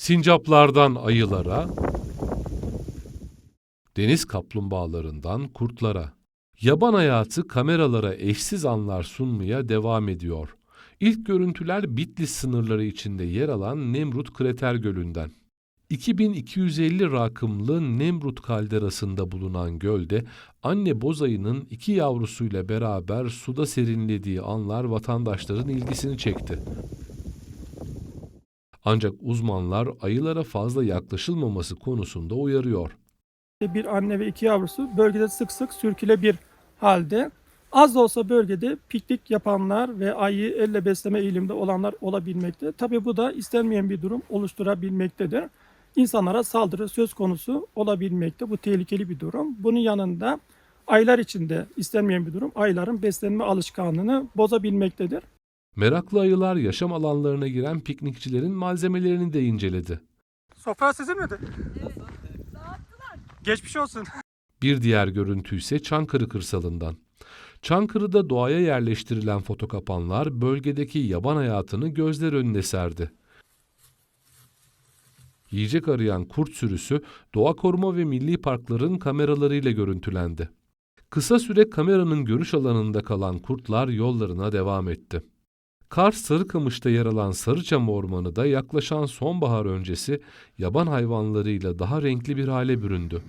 Sincaplardan ayılara, deniz kaplumbağalarından kurtlara. Yaban hayatı kameralara eşsiz anlar sunmaya devam ediyor. İlk görüntüler Bitlis sınırları içinde yer alan Nemrut Krater Gölü'nden. 2250 rakımlı Nemrut kalderasında bulunan gölde anne bozayının iki yavrusuyla beraber suda serinlediği anlar vatandaşların ilgisini çekti. Ancak uzmanlar ayılara fazla yaklaşılmaması konusunda uyarıyor. bir anne ve iki yavrusu bölgede sık sık sürküle bir halde. Az da olsa bölgede piknik yapanlar ve ayı elle besleme eğilimde olanlar olabilmekte. Tabii bu da istenmeyen bir durum oluşturabilmektedir. İnsanlara saldırı söz konusu olabilmekte. Bu tehlikeli bir durum. Bunun yanında ayılar için de istenmeyen bir durum. Ayıların beslenme alışkanlığını bozabilmektedir. Meraklı ayılar yaşam alanlarına giren piknikçilerin malzemelerini de inceledi. Sofra sizin miydi? Geçmiş olsun. Bir diğer görüntü ise Çankırı kırsalından. Çankırı'da doğaya yerleştirilen fotokapanlar bölgedeki yaban hayatını gözler önüne serdi. Yiyecek arayan kurt sürüsü doğa koruma ve milli parkların kameralarıyla görüntülendi. Kısa süre kameranın görüş alanında kalan kurtlar yollarına devam etti. Kars Sarıkamış'ta yer alan Sarıçam Ormanı da yaklaşan sonbahar öncesi yaban hayvanlarıyla daha renkli bir hale büründü.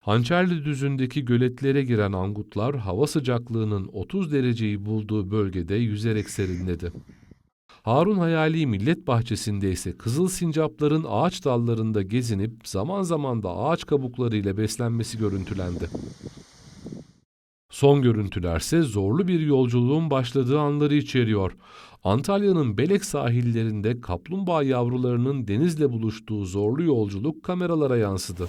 Hançerli düzündeki göletlere giren angutlar hava sıcaklığının 30 dereceyi bulduğu bölgede yüzerek serinledi. Harun Hayali Millet Bahçesi'nde ise kızıl sincapların ağaç dallarında gezinip zaman zaman da ağaç kabuklarıyla beslenmesi görüntülendi. Son görüntülerse zorlu bir yolculuğun başladığı anları içeriyor. Antalya'nın Belek sahillerinde kaplumbağa yavrularının denizle buluştuğu zorlu yolculuk kameralara yansıdı.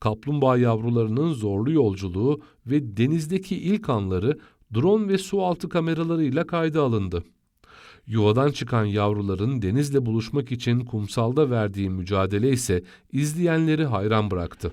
Kaplumbağa yavrularının zorlu yolculuğu ve denizdeki ilk anları drone ve su altı kameralarıyla kayda alındı. Yuvadan çıkan yavruların denizle buluşmak için kumsalda verdiği mücadele ise izleyenleri hayran bıraktı.